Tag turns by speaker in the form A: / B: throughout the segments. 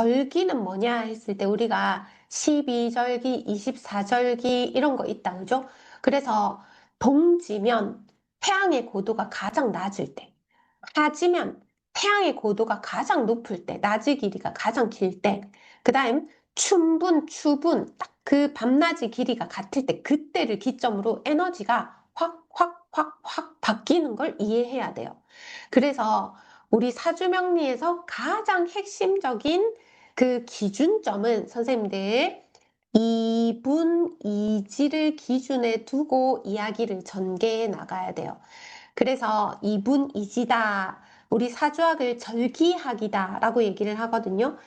A: 절기는 뭐냐 했을 때 우리가 12절기, 24절기 이런 거 있다, 그죠? 그래서 동지면 태양의 고도가 가장 낮을 때, 하지면 태양의 고도가 가장 높을 때, 낮의 길이가 가장 길 때, 그 다음 춘분, 추분, 딱 그 밤낮의 길이가 같을 때, 그때를 기점으로 에너지가 확, 확, 확, 확 바뀌는 걸 이해해야 돼요. 그래서 우리 사주명리에서 가장 핵심적인 그 기준점은 선생님들 이분, 이지를 기준에 두고 이야기를 전개해 나가야 돼요. 그래서 이분, 이지다. 우리 사주학을 절기학이다 라고 얘기를 하거든요.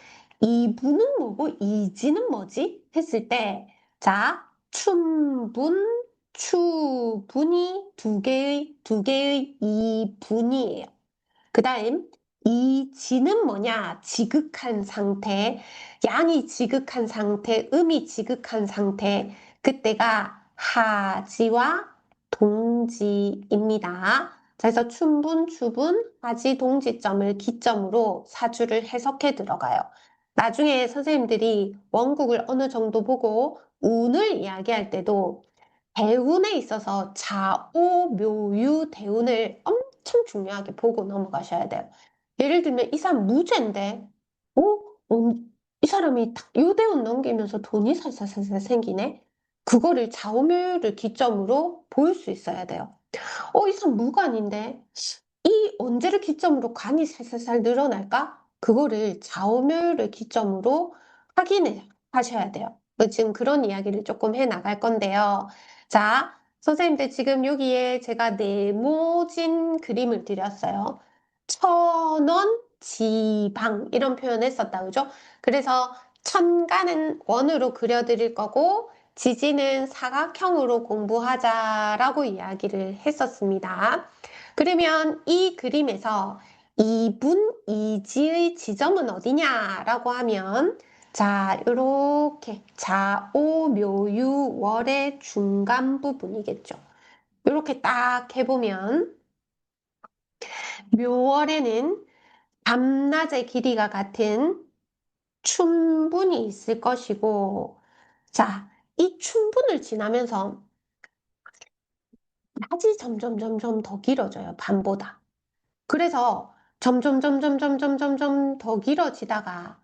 A: 이분은 뭐고 이지는 뭐지? 했을 때, 자, 춘분, 추분이 두 개의, 두 개의 이분이에요. 그 다음, 이 지는 뭐냐? 지극한 상태, 양이 지극한 상태, 음이 지극한 상태, 그때가 하지와 동지입니다. 자, 그래서 춘분, 추분, 하지, 동지점을 기점으로 사주를 해석해 들어가요. 나중에 선생님들이 원국을 어느 정도 보고 운을 이야기할 때도 대운에 있어서 자오, 묘유, 대운을 엄청 중요하게 보고 넘어가셔야 돼요. 예를 들면 이 사람 무죄인데, 어? 어, 이 사람이 딱 요대운 넘기면서 돈이 살살살살 생기네? 그거를 좌우묘를 기점으로 볼수 있어야 돼요. 어, 이 사람 무관인데, 이 언제를 기점으로 간이 살살살 늘어날까? 그거를 좌우묘를 기점으로 확인해 하셔야 돼요. 지금 그런 이야기를 조금 해 나갈 건데요. 자, 선생님들 지금 여기에 제가 네모진 그림을 드렸어요. 천원, 지방 이런 표현을 썼다, 그죠? 그래서 천가는 원으로 그려드릴 거고 지지는 사각형으로 공부하자라고 이야기를 했었습니다. 그러면 이 그림에서 이분, 이지의 지점은 어디냐라고 하면 자, 이렇게 좌오, 묘유, 월의 중간 부분이겠죠. 이렇게 딱 해보면 묘월에는 밤낮의 길이가 같은 춘분이 있을 것이고 자, 이 춘분을 지나면서 낮이 점점 점점 더 길어져요. 밤보다. 그래서 점점 점점 점점 점점 더 길어지다가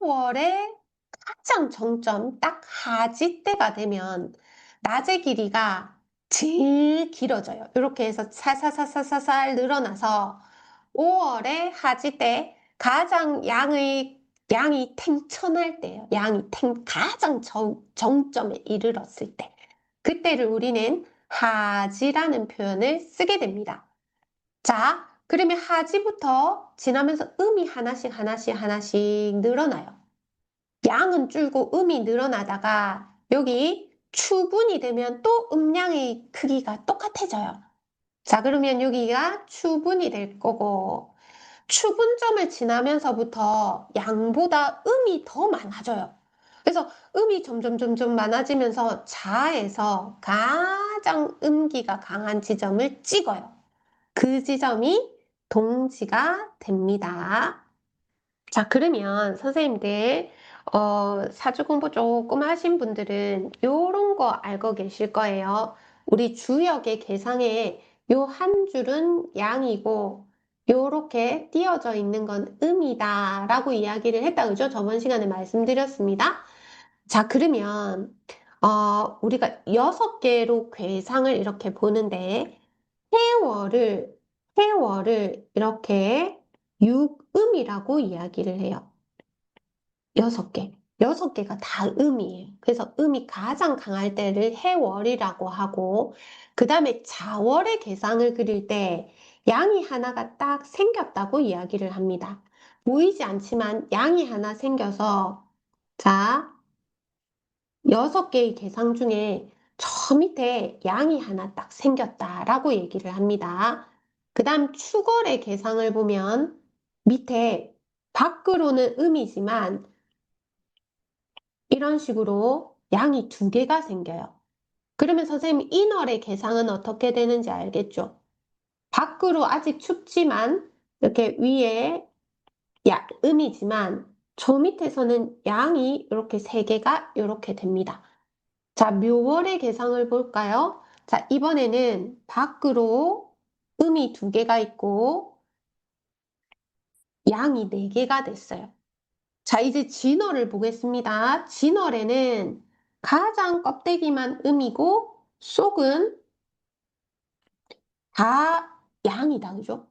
A: 5월에 가장 정점 딱 하지 때가 되면 낮의 길이가 제일 길어져요. 이렇게 해서 살살살살살 늘어나서 5월에 하지 때 가장 양의 양이 탱천할 때예요. 양이 탱 가장 정, 정점에 이르렀을 때 그때를 우리는 하지라는 표현을 쓰게 됩니다. 자, 그러면 하지부터 지나면서 음이 하나씩 하나씩 하나씩 늘어나요. 양은 줄고 음이 늘어나다가 여기 추분이 되면 또 음량의 크기가 똑같아져요. 자, 그러면 여기가 추분이 될 거고 추분점을 지나면서부터 양보다 음이 더 많아져요. 그래서 음이 점점 점점 많아지면서 자에서 가장 음기가 강한 지점을 찍어요. 그 지점이 동지가 됩니다. 자, 그러면 선생님들 어, 사주 공부 조금 하신 분들은 요런 거 알고 계실 거예요. 우리 주역의 계상에 요 한 줄은 양이고 요렇게 띄어져 있는 건 음이다 라고 이야기를 했다 그죠? 저번 시간에 말씀드렸습니다. 자, 그러면 어, 우리가 여섯 개로 괴상을 이렇게 보는데 해월을 해월을 이렇게 육음이라고 이야기를 해요. 여섯 개. 여섯 개가 다 음이에요. 그래서 음이 가장 강할 때를 해월이라고 하고, 그 다음에 자월의 계상을 그릴 때 양이 하나가 딱 생겼다고 이야기를 합니다. 보이지 않지만 양이 하나 생겨서, 자, 여섯 개의 계상 중에 저 밑에 양이 하나 딱 생겼다라고 얘기를 합니다. 그 다음 추걸의 계상을 보면 밑에 밖으로는 음이지만 이런 식으로 양이 두 개가 생겨요. 그러면 선생님 인월의 계상은 어떻게 되는지 알겠죠? 밖으로 아직 춥지만 이렇게 위에 야, 음이지만 저 밑에서는 양이 이렇게 세 개가 이렇게 됩니다. 자, 묘월의 개성을 볼까요? 자, 이번에는 밖으로 음이 두 개가 있고 양이 네 개가 됐어요. 자, 이제 진월을 보겠습니다. 진월에는 가장 껍데기만 음이고 속은 다 양이다, 그죠?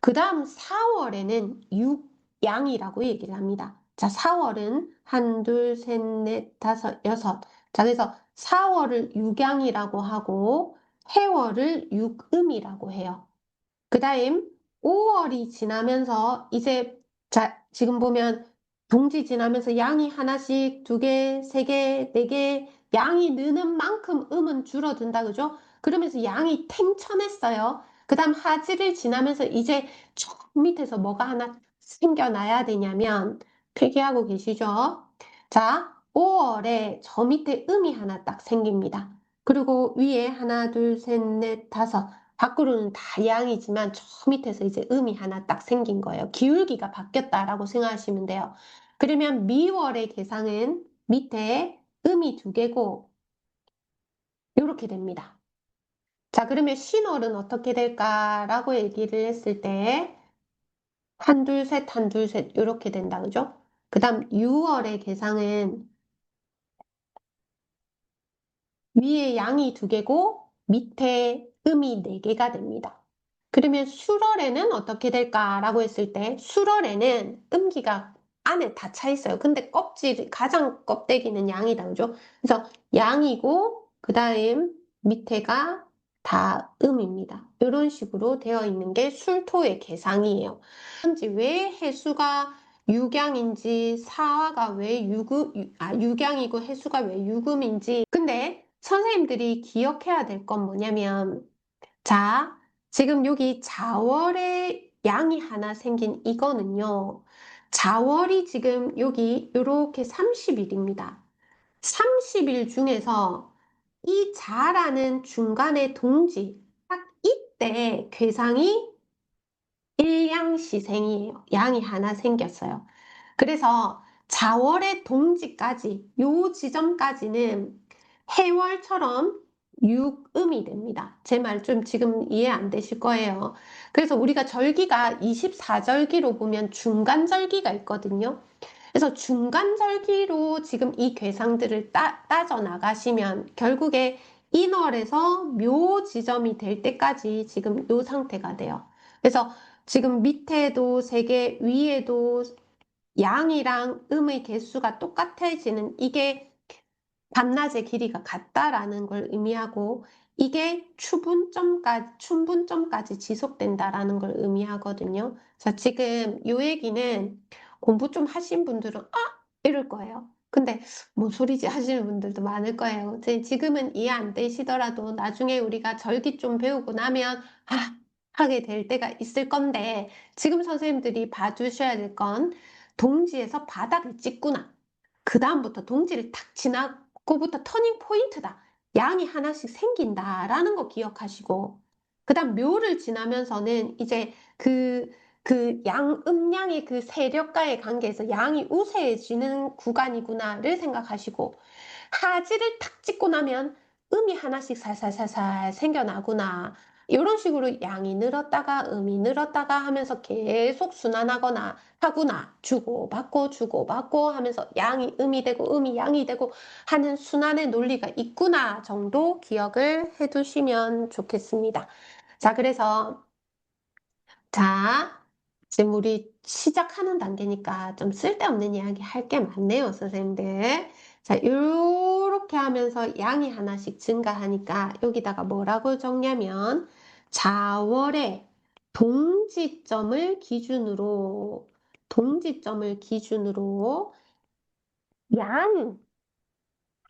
A: 그 다음 4월에는 육양이라고 얘기를 합니다. 자, 4월은 한, 둘, 셋, 넷, 다섯, 여섯. 자, 그래서 4월을 육양이라고 하고 해월을 육음이라고 해요. 그 다음 5월이 지나면서 이제 자, 지금 보면 동지 지나면서 양이 하나씩, 두 개, 세 개, 네 개, 양이 느는 만큼 음은 줄어든다, 그죠? 그러면서 양이 탱천했어요. 그 다음 하지를 지나면서 이제 저 밑에서 뭐가 하나 생겨나야 되냐면, 필기하고 계시죠? 자, 5월에 저 밑에 음이 하나 딱 생깁니다. 그리고 위에 하나, 둘, 셋, 넷, 다섯. 밖으로는 다 양이지만 저 밑에서 이제 음이 하나 딱 생긴 거예요. 기울기가 바뀌었다라고 생각하시면 돼요. 그러면 미월의 계상은 밑에 음이 두 개고 이렇게 됩니다. 자, 그러면 신월은 어떻게 될까라고 얘기를 했을 때 한, 둘, 셋, 한, 둘, 셋 이렇게 된다. 그죠? 그 다음 6월의 계상은 위에 양이 두 개고 밑에 음이 네 개가 됩니다. 그러면 수월에는 어떻게 될까라고 했을 때 수월에는 음기가 안에 다 차 있어요. 근데 껍질 가장 껍데기는 양이다 그죠? 그래서 양이고 그 다음 밑에가 다 음입니다. 이런 식으로 되어 있는 게 술토의 계상이에요. 현지 왜 해수가 육양인지 사화가 왜 유금, 아, 육양이고 해수가 왜 유금인지 근데 선생님들이 기억해야 될 건 뭐냐면 자, 지금 여기 자월에 양이 하나 생긴 이거는요. 자월이 지금 여기 이렇게 30일입니다. 30일 중에서 이 자라는 중간에 동지 딱 이때 괴상이 일양시생이에요. 양이 하나 생겼어요. 그래서 자월의 동지까지 요 지점까지는 해월처럼 육음이 됩니다. 제 말 좀 지금 이해 안 되실 거예요. 그래서 우리가 절기가 24절기로 보면 중간절기가 있거든요. 그래서 중간절기로 지금 이 괴상들을 따, 따져 나가시면 결국에 인월에서 묘 지점이 될 때까지 지금 요 상태가 돼요. 그래서 지금 밑에도 세 개, 위에도 양이랑 음의 개수가 똑같아지는 이게 밤낮의 길이가 같다라는 걸 의미하고 이게 추분점까지, 춘분점까지 지속된다라는 걸 의미하거든요. 자, 지금 이 얘기는 공부 좀 하신 분들은 아! 이럴 거예요. 근데 뭔 소리지 하시는 분들도 많을 거예요. 지금은 이해 안 되시더라도 나중에 우리가 절기 좀 배우고 나면 아! 하게 될 때가 있을 건데 지금 선생님들이 봐주셔야 될 건 동지에서 바닥을 찍구나. 그 다음부터 동지를 탁 지나 고부터 터닝 포인트다. 양이 하나씩 생긴다라는 거 기억하시고 그 다음 묘를 지나면서는 이제 그, 그 양, 음양의 그 세력과의 관계에서 양이 우세해지는 구간이구나를 생각하시고 하지를 탁 찍고 나면 음이 하나씩 살살살살 생겨나구나. 이런 식으로 양이 늘었다가 음이 늘었다가 하면서 계속 순환하거나 하구나 주고 받고 주고 받고 하면서 양이 음이 되고 음이 양이 되고 하는 순환의 논리가 있구나 정도 기억을 해두시면 좋겠습니다. 자 그래서 자 지금 우리 시작하는 단계니까 좀 쓸데없는 이야기 할 게 많네요 선생님들. 자, 이렇게 하면서 양이 하나씩 증가하니까 여기다가 뭐라고 적냐면 자월의 동지점을 기준으로 동지점을 기준으로 양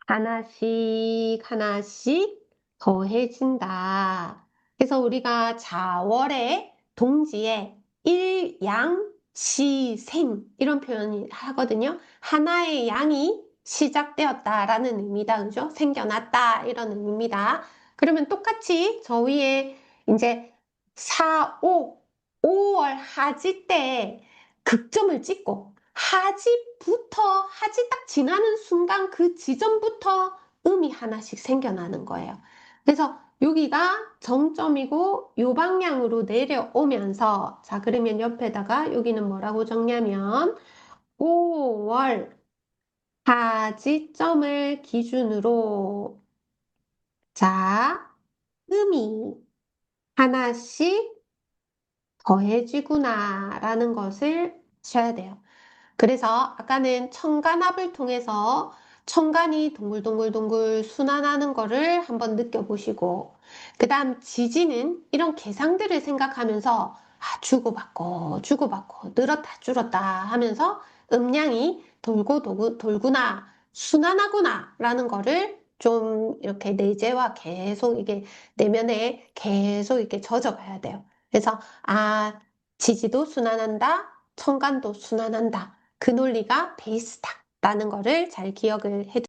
A: 하나씩 하나씩 더해진다. 그래서 우리가 자월의 동지에 일양 시생 이런 표현이 하거든요. 하나의 양이 시작되었다라는 의미다. 그죠? 생겨났다. 이런 의미입니다. 그러면 똑같이 저 위에 이제 4, 5, 5월 하지 때 극점을 찍고 하지부터 하지 딱 지나는 순간 그 지점부터 음이 하나씩 생겨나는 거예요. 그래서 여기가 정점이고 요 방향으로 내려오면서 자 그러면 옆에다가 여기는 뭐라고 적냐면 5월 하지점을 기준으로 자 음이 하나씩 더해지구나 라는 것을 아셔야 돼요. 그래서 아까는 청간압을 통해서 청간이 동글동글동글 순환하는 거를 한번 느껴보시고 그 다음 지지는 이런 계상들을 생각하면서 아, 주고받고 주고받고 늘었다 줄었다 하면서 음량이 돌고 돌고 돌구나 순환하구나 라는 거를 좀 이렇게 내재와 계속 이게 내면에 계속 이렇게 젖어가야 돼요. 그래서 아 지지도 순환한다 청간도 순환한다 그 논리가 베이스다 라는 거를 잘 기억을 해두